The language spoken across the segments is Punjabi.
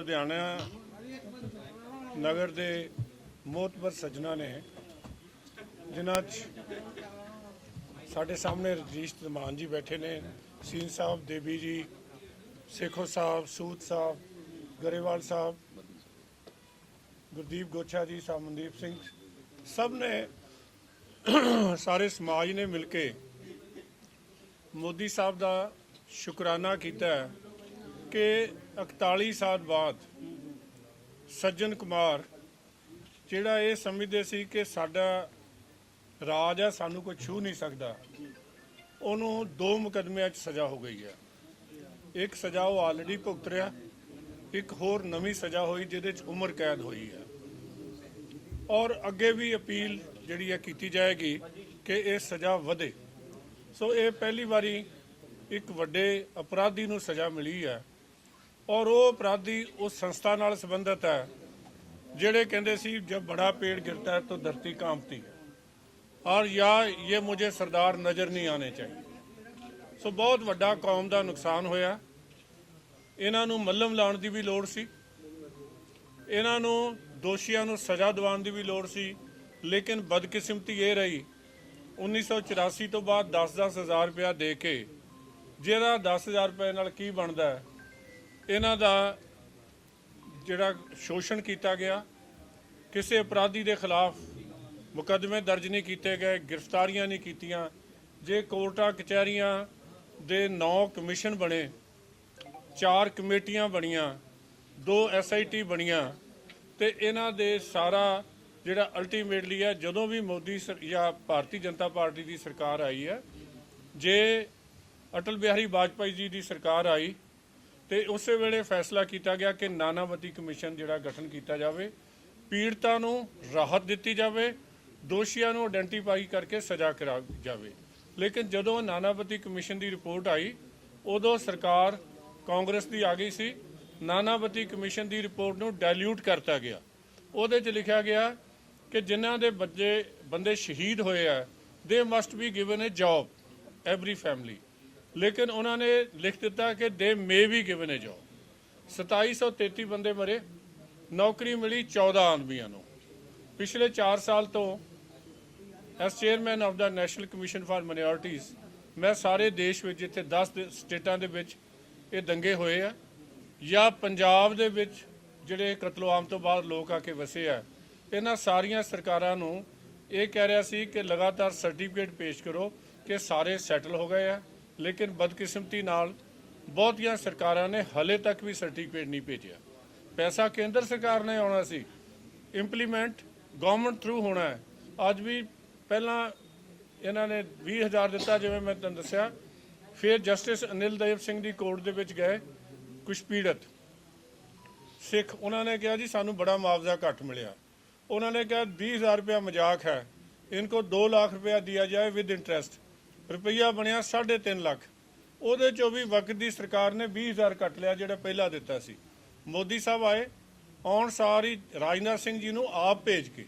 ਲੁਧਿਆਣਾ ਨਗਰ ਦੇ ਮੋਤਬਰ ਸੱਜਣਾ ਨੇ ਜਿਨ੍ਹਾਂ 'ਚ ਸਾਡੇ ਸਾਹਮਣੇ ਰਜੀਸ਼ ਧਮਾਨ ਜੀ ਬੈਠੇ ਨੇ, ਸੀਨ ਸਾਹਿਬ, ਦੇਵੀ ਜੀ, ਸੇਖੋ ਸਾਹਿਬ, ਸੂਤ ਸਾਹਿਬ, ਗਰੇਵਾਲ ਸਾਹਿਬ, ਗੁਰਦੀਪ ਗੋਛਾ ਜੀ ਸਾਹਿਬ ਮਨਦੀਪ ਸਿੰਘ, ਸਭ ਨੇ ਸਾਰੇ ਸਮਾਜ ਨੇ ਮਿਲ ਕੇ ਮੋਦੀ ਸਾਹਿਬ ਦਾ ਸ਼ੁਕਰਾਨਾ ਕੀਤਾ ਹੈ। ਕਿ 41 ਸਾਲ ਬਾਅਦ ਸੱਜਣ ਕੁਮਾਰ, ਜਿਹੜਾ ਇਹ ਸਮਝਦੇ ਸੀ ਕਿ ਸਾਡਾ ਰਾਜ ਆ, ਸਾਨੂੰ ਕੋਈ ਛੂ ਨਹੀਂ ਸਕਦਾ, ਉਹਨੂੰ ਦੋ ਮੁਕਦਮਿਆਂ 'ਚ ਸਜ਼ਾ ਹੋ ਗਈ ਹੈ। ਇੱਕ ਸਜ਼ਾ ਉਹ ਆਲਰੇਡੀ ਭੁਗਤ ਰਿਹਾ, ਇੱਕ ਹੋਰ ਨਵੀਂ ਸਜ਼ਾ ਹੋਈ, ਜਿਹਦੇ 'ਚ ਉਮਰ ਕੈਦ ਹੋਈ ਹੈ। ਔਰ ਅੱਗੇ ਵੀ ਅਪੀਲ ਜਿਹੜੀ ਹੈ ਕੀਤੀ ਜਾਏਗੀ ਕਿ ਇਹ ਸਜ਼ਾ ਵਧੇ। ਸੋ ਇਹ ਪਹਿਲੀ ਵਾਰੀ ਇੱਕ ਵੱਡੇ ਅਪਰਾਧੀ ਨੂੰ ਸਜ਼ਾ ਮਿਲੀ ਹੈ। ਔਰ ਉਹ ਅਪਰਾਧੀ ਉਸ ਸੰਸਥਾ ਨਾਲ ਸੰਬੰਧਿਤ ਹੈ, ਜਿਹੜੇ ਕਹਿੰਦੇ ਸੀ, ਜਬ ਬੜਾ ਪੇੜ ਗਿਰਤਾ ਹੈ, ਤਾਂ ਧਰਤੀ ਕਾਂਪਤੀ ਹੈ। ਔਰ या ਇਹ ਮੁਝੇ ਸਰਦਾਰ ਨਜ਼ਰ ਨਹੀਂ ਆਣੇ ਚਾਹੀਏ ਸੋ ਬਹੁਤ ਵੱਡਾ ਕੌਮ ਦਾ ਨੁਕਸਾਨ ਹੋਇਆ। ਇਹਨਾਂ ਨੂੰ ਮੱਲਮ ਲਾਉਣ ਦੀ ਵੀ ਲੋੜ ਸੀ। ਇਹਨਾਂ ਨੂੰ ਦੋਸ਼ੀਆਂ ਨੂੰ ਸਜ਼ਾ ਦਿਵਾਉਣ ਦੀ ਵੀ ਲੋੜ ਸੀ। ਲੇਕਿਨ ਬਦਕਿਸਮਤੀ ਇਹ ਰਹੀ 1984 ਤੋਂ ਬਾਅਦ 10-10 ਹਜ਼ਾਰ ਰੁਪਇਆ ਦੇ ਕੇ, ਜਿਹਦਾ 10000 ਰੁਪਏ ਨਾਲ ਕੀ ਬਣਦਾ ਹੈ ਇਹਨਾਂ ਦਾ ਜਿਹੜਾ ਸ਼ੋਸ਼ਣ ਕੀਤਾ ਗਿਆ, ਕਿਸੇ ਅਪਰਾਧੀ ਦੇ ਖਿਲਾਫ ਮੁਕੱਦਮੇ ਦਰਜ ਨਹੀਂ ਕੀਤੇ ਗਏ, ਗ੍ਰਿਫਤਾਰੀਆਂ ਨਹੀਂ ਕੀਤੀਆਂ, ਜੇ ਕੋਰਟਾਂ, ਕਚਹਿਰੀਆਂ ਦੇ 9 ਕਮਿਸ਼ਨ ਬਣੇ, ਚਾਰ ਕਮੇਟੀਆਂ ਬਣੀਆਂ, ਦੋ ਐਸਆਈਟੀ ਬਣੀਆਂ, ਤੇ ਇਹਨਾਂ ਦੇ ਸਾਰਾ ਜਿਹੜਾ ਅਲਟੀਮੇਟਲੀ ਹੈ, ਜਦੋਂ ਵੀ ਮੋਦੀ ਸਰ- ਜਾਂ ਭਾਰਤੀ ਜਨਤਾ ਪਾਰਟੀ ਦੀ ਸਰਕਾਰ ਆਈ ਹੈ, ਜੇ ਅਟਲ ਬਿਹਾਰੀ ਵਾਜਪਾਈ ਜੀ ਦੀ ਸਰਕਾਰ ਆਈ ਤੇ ਉਸੇ ਵੇਲੇ ਫੈਸਲਾ ਕੀਤਾ ਗਿਆ ਕਿ ਨਾਨਾਵਤੀ ਕਮਿਸ਼ਨ ਜਿਹੜਾ ਗਠਨ ਕੀਤਾ ਜਾਵੇ, ਪੀੜਤਾਂ ਨੂੰ ਰਾਹਤ ਦਿੱਤੀ ਜਾਵੇ, ਦੋਸ਼ੀਆਂ ਨੂੰ ਆਇਡੈਂਟੀਫਾਈ ਕਰਕੇ ਸਜ਼ਾ ਕਰਾ ਜਾਵੇ। ਲੇਕਿਨ ਜਦੋਂ ਨਾਨਾਵਤੀ ਕਮਿਸ਼ਨ ਦੀ ਰਿਪੋਰਟ ਆਈ, ਉਦੋਂ ਸਰਕਾਰ ਕਾਂਗਰਸ ਦੀ ਆ ਗਈ ਸੀ। ਨਾਨਾਵਤੀ ਕਮਿਸ਼ਨ ਦੀ ਰਿਪੋਰਟ ਨੂੰ ਡਾਇਲਿਊਟ ਕਰਤਾ ਗਿਆ। ਉਹਦੇ 'ਚ ਲਿਖਿਆ ਗਿਆ ਕਿ ਜਿਨ੍ਹਾਂ ਦੇ ਬੱਚੇ, ਬੰਦੇ ਸ਼ਹੀਦ ਹੋਏ ਆ they must be given a job every family ਲੇਕਿਨ ਉਹਨਾਂ ਨੇ ਲਿਖ ਦਿੱਤਾ ਕਿ ਦੇ ਮੇ ਵੀ ਗਿਵਨ ਅ ਜੌਬ 2733 ਬੰਦੇ ਮਰੇ, ਨੌਕਰੀ ਮਿਲੀ 14 ਆਦਮੀਆਂ ਨੂੰ। ਪਿਛਲੇ 4 ਸਾਲ ਤੋਂ as chairman of the national commission for minorities ਮੈਂ ਸਾਰੇ ਦੇਸ਼ ਵਿੱਚ ਜਿੱਥੇ 10 ਸਟੇਟਾਂ ਦੇ ਵਿੱਚ ਇਹ ਦੰਗੇ ਹੋਏ ਆ, ਜਾਂ ਪੰਜਾਬ ਦੇ ਵਿੱਚ ਜਿਹੜੇ ਕਤਲੋਆਮ ਤੋਂ ਬਾਅਦ ਲੋਕ ਆ ਕੇ ਵਸੇ ਆ, ਇਹਨਾਂ ਸਾਰੀਆਂ ਸਰਕਾਰਾਂ ਨੂੰ ਇਹ ਕਹਿ ਰਿਹਾ ਸੀ ਕਿ ਲਗਾਤਾਰ ਸਰਟੀਫਿਕੇਟ ਪੇਸ਼ ਕਰੋ ਕਿ ਸਾਰੇ ਸੈਟਲ ਹੋ ਗਏ ਆ। ਲੇਕਿਨ ਬਦਕਿਸਮਤੀ ਨਾਲ ਬਹੁਤੀਆਂ ਸਰਕਾਰਾਂ ਨੇ ਹਲੇ ਤੱਕ ਵੀ ਸਰਟੀਫਿਕੇਟ ਨਹੀਂ ਭੇਜਿਆ। ਪੈਸਾ ਕੇਂਦਰ ਸਰਕਾਰ ਨੇ ਆਉਣਾ ਸੀ। ਇੰਪਲੀਮੈਂਟ ਗਵਰਨਮੈਂਟ ਥਰੂ ਹੋਣਾ ਹੈ। ਅੱਜ ਵੀ ਪਹਿਲਾਂ ਇਹਨਾਂ ਨੇ 20000 ਦਿੱਤਾ, ਜਿਵੇਂ ਮੈਂ ਤੁਹਾਨੂੰ ਦੱਸਿਆ। ਫਿਰ ਜਸਟਿਸ ਅਨਿਲ ਦੇਵ ਸਿੰਘ ਦੀ ਕੋਰਟ ਦੇ ਵਿੱਚ ਗਏ ਕੁਛ ਪੀੜਤ। ਸਿੱਖ, ਉਹਨਾਂ ਨੇ ਕਿਹਾ ਜੀ, ਸਾਨੂੰ ਬੜਾ ਮੁਆਵਜ਼ਾ ਘੱਟ ਮਿਲਿਆ। ਉਹਨਾਂ ਨੇ ਕਿਹਾ 20000 ਰੁਪਇਆ ਮਜ਼ਾਕ ਹੈ। ਇਨਕੋ 2 ਲੱਖ ਰੁਪਇਆ ਦਿਆ ਜਾਏ ਵਿਦ ਇੰਟਰਸਟ ਰੁਪਈਆ ਬਣਿਆ 3.5 ਲੱਖ। ਉਹਦੇ ਚੋਂ ਵੀ ਵਕਤ ਦੀ ਸਰਕਾਰ ਨੇ 20000 ਕੱਟ ਲਿਆ, ਜਿਹੜਾ ਪਹਿਲਾਂ ਦਿੱਤਾ ਸੀ। ਮੋਦੀ ਸਾਹਿਬ ਆਏ, ਆਉਣ ਸਾਰੀ ਰਾਜਨਾਥ ਸਿੰਘ ਜੀ ਨੂੰ ਆਪ ਭੇਜ ਕੇ।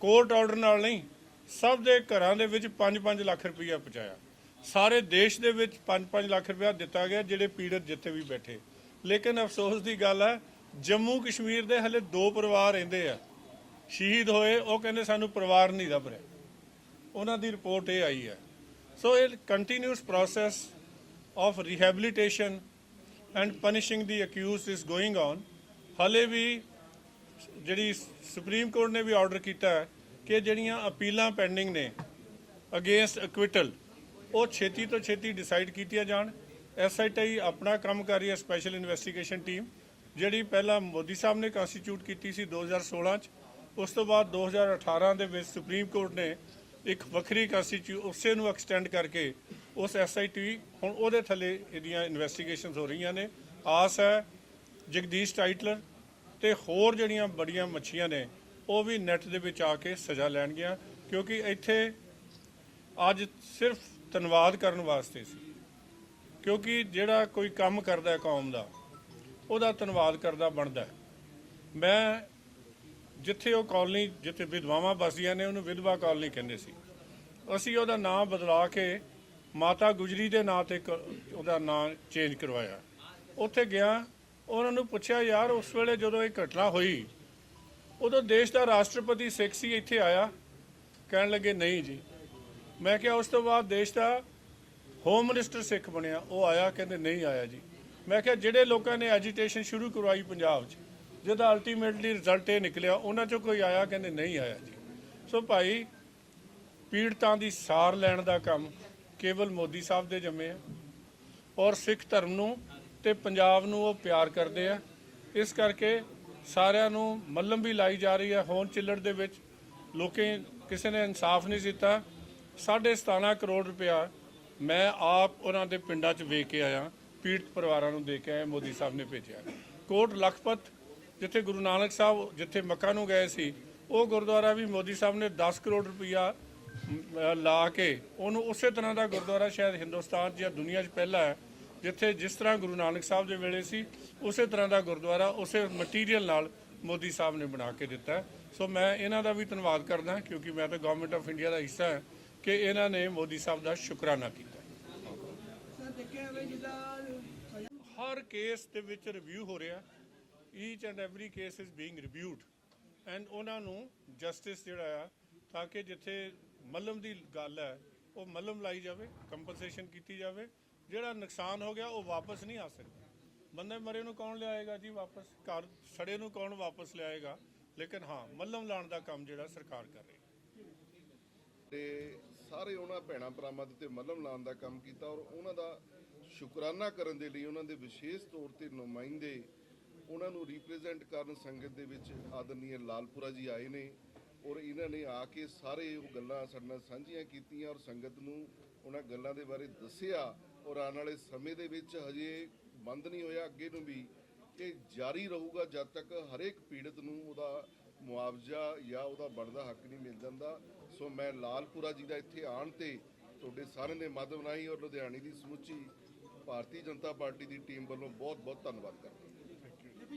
ਕੋਰਟ ਆਰਡਰ ਨਾਲ ਨਹੀਂ, ਸਭ ਦੇ ਘਰਾਂ ਦੇ ਵਿੱਚ 5-5 ਲੱਖ ਰੁਪਈਆ ਪਹੁੰਚਾਇਆ। ਸਾਰੇ ਦੇਸ਼ ਦੇ ਵਿੱਚ 5-5 ਲੱਖ ਰੁਪਇਆ ਦਿੱਤਾ ਗਿਆ, ਜਿਹੜੇ ਪੀੜਤ ਜਿੱਥੇ ਵੀ ਬੈਠੇ। ਲੇਕਿਨ ਅਫਸੋਸ ਦੀ ਗੱਲ ਹੈ, ਜੰਮੂ ਕਸ਼ਮੀਰ ਦੇ ਹਲੇ ਦੋ ਪਰਿਵਾਰ ਰਹਿੰਦੇ ਆ। ਸ਼ਹੀਦ ਹੋਏ, ਉਹ ਕਹਿੰਦੇ ਸਾਨੂੰ ਪਰਿਵਾਰ ਨਹੀਂ ਲੱਭ ਰਿਹਾ। ਉਹਨਾਂ ਦੀ ਰਿਪੋਰਟ ਇਹ ਆਈ ਹੈ। ਸੋ ਇਹ continuous process of rehabilitation and punishing the accused is going on ਹਾਲੇ ਵੀ ਜਿਹੜੀ ਸੁਪਰੀਮ ਕੋਰਟ ਨੇ ਵੀ ਆਰਡਰ ਕੀਤਾ ਹੈ ਕਿ ਜਿਹੜੀਆਂ ਅਪੀਲਾਂ ਪੈਂਡਿੰਗ ਨੇ ਅਗੇਂਸਟ ਅਕਵਿਟਲ ਉਹ ਛੇਤੀ ਤੋਂ ਛੇਤੀ ਡਿਸਾਈਡ ਕੀਤੀਆਂ ਜਾਣ ਐਸਆਈਟੀ ਆਪਣਾ ਕੰਮ ਕਰ ਰਹੀ ਹੈ ਸਪੈਸ਼ਲ ਇਨਵੈਸਟੀਗੇਸ਼ਨ ਟੀਮ ਜਿਹੜੀ ਪਹਿਲਾਂ ਮੋਦੀ ਸਾਹਿਬ ਨੇ ਕੰਸਟੀਚਿਊਟ ਕੀਤੀ ਸੀ 2016 ਚ ਉਸ ਤੋਂ ਬਾਅਦ 2018 ਦੇ ਵਿੱਚ ਸੁਪਰੀਮ ਕੋਰਟ ਨੇ ਇੱਕ ਵੱਖਰੀ ਕੰਸਟੀਚਿਊ ਉਸੇ ਨੂੰ ਐਕਸਟੈਂਡ ਕਰਕੇ ਉਸ ਐਸਆਈਟੀ ਹੁਣ ਉਹਦੇ ਥੱਲੇ ਇਹਦੀਆਂ ਇਨਵੈਸਟੀਗੇਸ਼ਨਸ ਹੋ ਰਹੀਆਂ ਨੇ। ਆਸ ਹੈ, ਜਗਦੀਸ਼ ਟਾਈਟਲਰ ਤੇ ਹੋਰ ਜਿਹੜੀਆਂ ਬੜੀਆਂ ਮੱਛੀਆਂ ਨੇ, ਉਹ ਵੀ ਨੈਟ ਦੇ ਵਿੱਚ ਆ ਕੇ ਸਜ਼ਾ ਲੈਣਗੀਆਂ, ਕਿਉਂਕਿ ਇੱਥੇ ਅੱਜ ਸਿਰਫ ਧੰਨਵਾਦ ਕਰਨ ਵਾਸਤੇ ਸੀ। ਕਿਉਂਕਿ ਜਿਹੜਾ ਕੋਈ ਕੰਮ ਕਰਦਾ ਕੌਮ ਦਾ, ਉਹਦਾ ਧੰਨਵਾਦ ਕਰਦਾ ਬਣਦਾ ਮੈਂ ਜਿੱਥੇ ਉਹ ਕਾਲਨੀ, ਜਿੱਥੇ ਵਿਧਵਾਵਾਂ ਬਸਦੀਆਂ ਨੇ, ਉਹਨੂੰ ਵਿਧਵਾ ਕਾਲਨੀ ਕਹਿੰਦੇ ਸੀ। ਅਸੀਂ ਉਹਦਾ ਨਾਮ ਬਦਲਾ ਕੇ ਮਾਤਾ ਗੁਜਰੀ ਦੇ ਨਾਂ ਤੇ ਕ- ਉਹਦਾ ਨਾਮ ਚੇਂਜ ਕਰਵਾਇਆ। ਉੱਥੇ ਗਿਆ, ਉਹਨਾਂ ਨੂੰ ਪੁੱਛਿਆ, ਯਾਰ, ਉਸ ਵੇਲੇ ਜਦੋਂ ਇਹ ਘਟਨਾ ਹੋਈ, ਉਦੋਂ ਦੇਸ਼ ਦਾ ਰਾਸ਼ਟਰਪਤੀ ਸਿੱਖ ਸੀ, ਇੱਥੇ ਆਇਆ? ਕਹਿਣ ਲੱਗੇ, ਨਹੀਂ ਜੀ। ਮੈਂ ਕਿਹਾ, ਉਸ ਤੋਂ ਬਾਅਦ ਦੇਸ਼ ਦਾ ਹੋਮ ਮਿਨਿਸਟਰ ਸਿੱਖ ਬਣਿਆ। ਉਹ ਆਇਆ, ਕਹਿੰਦੇ, ਨਹੀਂ ਆਇਆ ਜੀ। ਮੈਂ ਕਿਹਾ, ਜਿਹੜੇ ਲੋਕਾਂ ਨੇ ਐਜੀਟੇਸ਼ਨ ਸ਼ੁਰੂ ਕਰਵਾਈ ਪੰਜਾਬ 'ਚ ਜਿਹਦਾ ਅਲਟੀਮੇਟਲੀ ਰਿਜ਼ਲਟ ਇਹ ਨਿਕਲਿਆ, ਉਹਨਾਂ 'ਚੋਂ ਕੋਈ ਆਇਆ ਕਹਿੰਦੇ ਨਹੀਂ ਆਇਆ ਜੀ। ਸੋ ਭਾਈ, ਪੀੜਤਾਂ ਦੀ ਸਾਰ ਲੈਣ ਦਾ ਕੰਮ ਕੇਵਲ ਮੋਦੀ ਸਾਹਿਬ ਦੇ ਜੰਮੇ ਆ। ਔਰ ਸਿੱਖ ਧਰਮ ਨੂੰ ਤੇ ਪੰਜਾਬ ਨੂੰ ਉਹ ਪਿਆਰ ਕਰਦੇ ਆ। ਇਸ ਕਰਕੇ ਸਾਰਿਆਂ ਨੂੰ ਮੱਲਮ ਵੀ ਲਾਈ ਜਾ ਰਹੀ ਹੈ ਹੋਣ ਚਿੱਲੜ ਦੇ ਵਿੱਚ ਲੋਕੇ ਕਿਸੇ ਨੇ ਇਨਸਾਫ ਨਹੀਂ ਦਿੱਤਾ। ਸਾਢੇ 17 ਕਰੋੜ ਰੁਪਇਆ ਮੈਂ ਆਪ ਉਹਨਾਂ ਦੇ ਪਿੰਡਾਂ 'ਚ ਵੇਖ ਕੇ ਆਇਆ। ਪੀੜਤ ਪਰਿਵਾਰਾਂ ਨੂੰ ਦੇ ਕੇ ਆਇਆ, ਮੋਦੀ ਸਾਹਿਬ ਨੇ ਭੇਜਿਆ। ਕੋਟ ਲਖਪਤ ਜਿੱਥੇ ਗੁਰੂ ਨਾਨਕ ਸਾਹਿਬ ਜਿੱਥੇ ਮੱਕਾ ਨੂੰ ਗਏ ਸੀ ਉਹ ਗੁਰਦੁਆਰਾ ਵੀ ਮੋਦੀ ਸਾਹਿਬ ਨੇ 10 ਕਰੋੜ ਰੁਪਇਆ ਲਾ ਕੇ ਉਹਨੂੰ ਉਸੇ ਤਰ੍ਹਾਂ ਦਾ ਗੁਰਦੁਆਰਾ ਸ਼ਾਇਦ ਹਿੰਦੁਸਤਾਨ 'ਚ ਜਾਂ ਦੁਨੀਆ 'ਚ ਪਹਿਲਾ ਹੈ ਜਿੱਥੇ ਜਿਸ ਤਰ੍ਹਾਂ ਗੁਰੂ ਨਾਨਕ ਸਾਹਿਬ ਦੇ ਵੇਲੇ ਸੀ ਉਸੇ ਤਰ੍ਹਾਂ ਦਾ ਗੁਰਦੁਆਰਾ ਉਸੇ ਮਟੀਰੀਅਲ ਨਾਲ ਮੋਦੀ ਸਾਹਿਬ ਨੇ ਬਣਾ ਕੇ ਦਿੱਤਾ। ਸੋ ਮੈਂ ਇਹਨਾਂ ਦਾ ਵੀ ਧੰਨਵਾਦ ਕਰਦਾ ਕਿਉਂਕਿ ਮੈਂ ਤਾਂ ਗਵਰਨਮੈਂਟ ਆਫ ਇੰਡੀਆ ਦਾ ਹਿੱਸਾ ਹਾਂ ਕਿ ਇਹਨਾਂ ਨੇ ਮੋਦੀ ਸਾਹਿਬ ਦਾ ਸ਼ੁਕਰਾਨਾ ਕੀਤਾ ਹਰ ਕੇਸ ਦੇ ਵਿੱਚ ਰਿਵਿਊ ਹੋ ਰਿਹਾ each and every case is being reviewed and ਉਹਨਾਂ ਨੂੰ ਜਸਟਿਸ ਜਿਹੜਾ ਆ, ਤਾਂ ਕਿ ਜਿੱਥੇ ਮੱਲਮ ਦੀ ਗੱਲ ਹੈ, ਉਹ ਮੱਲਮ ਲਾਈ ਜਾਵੇ ਕੰਪਨਸੇਸ਼ਨ ਕੀਤੀ ਜਾਵੇ। ਜਿਹੜਾ ਨੁਕਸਾਨ ਹੋ ਗਿਆ, ਉਹ ਵਾਪਸ ਨਹੀਂ ਆ ਸਕਦਾ। ਬੰਦੇ ਮਰੇ ਨੂੰ ਕੌਣ ਲਿਆਏਗਾ ਜੀ ਵਾਪਸ? ਘਰ ਸੜੇ ਨੂੰ ਕੌਣ ਵਾਪਸ ਲਿਆਏਗਾ? ਲੇਕਿਨ ਹਾਂ, ਮੱਲਮ ਲਾਉਣ ਦਾ ਕੰਮ ਜਿਹੜਾ ਸਰਕਾਰ ਕਰ ਰਹੀ ਤੇ ਸਾਰੇ ਉਹਨਾਂ ਭੈਣਾਂ ਭਰਾਵਾਂ ਦੇ ਤੇ ਮੱਲਮ ਲਾਉਣ ਦਾ ਕੰਮ ਕੀਤਾ ਔਰ ਉਹਨਾਂ ਦਾ ਸ਼ੁਕਰਾਨਾ ਕਰਨ ਦੇ ਲਈ ਉਹਨਾਂ ਦੇ ਵਿਸ਼ੇਸ਼ ਤੌਰ ਤੇ ਨੁਮਾਇੰਦੇ ਉਹਨਾਂ ਨੂੰ ਰਿਪਰੈਜ਼ੈਂਟ ਕਰਨ ਸੰਗਤ ਦੇ ਵਿੱਚ ਆਦਰਨੀय ਲਾਲਪੁਰਾ ਜੀ ਆਏ ਨੇ ਔਰ ਇਹਨਾਂ ਨੇ ਆ ਕੇ ਸਾਰੇ ਉਹ ਗੱਲਾਂ ਸਾਡੇ ਨਾਲ ਸਾਂਝੀਆਂ ਕੀਤੀਆਂ ਔਰ ਸੰਗਤ ਨੂੰ ਉਹਨਾਂ ਗੱਲਾਂ ਦੇ ਬਾਰੇ ਦੱਸਿਆ ਔਰ ਆਉਣ ਵਾਲੇ ਸਮੇਂ ਦੇ ਵਿੱਚ ਹਜੇ ਬੰਦ ਨਹੀਂ ਹੋਇਆ, ਅੱਗੇ ਨੂੰ ਵੀ ਇਹ ਜਾਰੀ ਰਹੂਗਾ ਜਦ ਤੱਕ ਹਰੇਕ ਪੀੜਤ ਨੂੰ ਉਹਦਾ ਮੁਆਵਜ਼ਾ ਜਾਂ ਉਹਦਾ ਬਣਦਾ ਹੱਕ ਨਹੀਂ ਮਿਲ ਜਾਂਦਾ। ਸੋ ਮੈਂ ਲਾਲਪੁਰਾ ਜੀ ਦਾ ਇੱਥੇ ਆਣ ਤੇ ਤੁਹਾਡੇ ਸਾਰਿਆਂ ਦੇ ਮਾਧਵ ਰਾਹੀਂ ਔਰ ਲੁਧਿਆਣੇ ਦੀ ਸਮੁੱਚੀ ਭਾਰਤੀ ਜਨਤਾ ਪਾਰਟੀ ਦੀ ਟੀਮ ਵੱਲੋਂ ਬਹੁਤ ਬਹੁਤ ਧੰਨਵਾਦ ਕਰਦਾ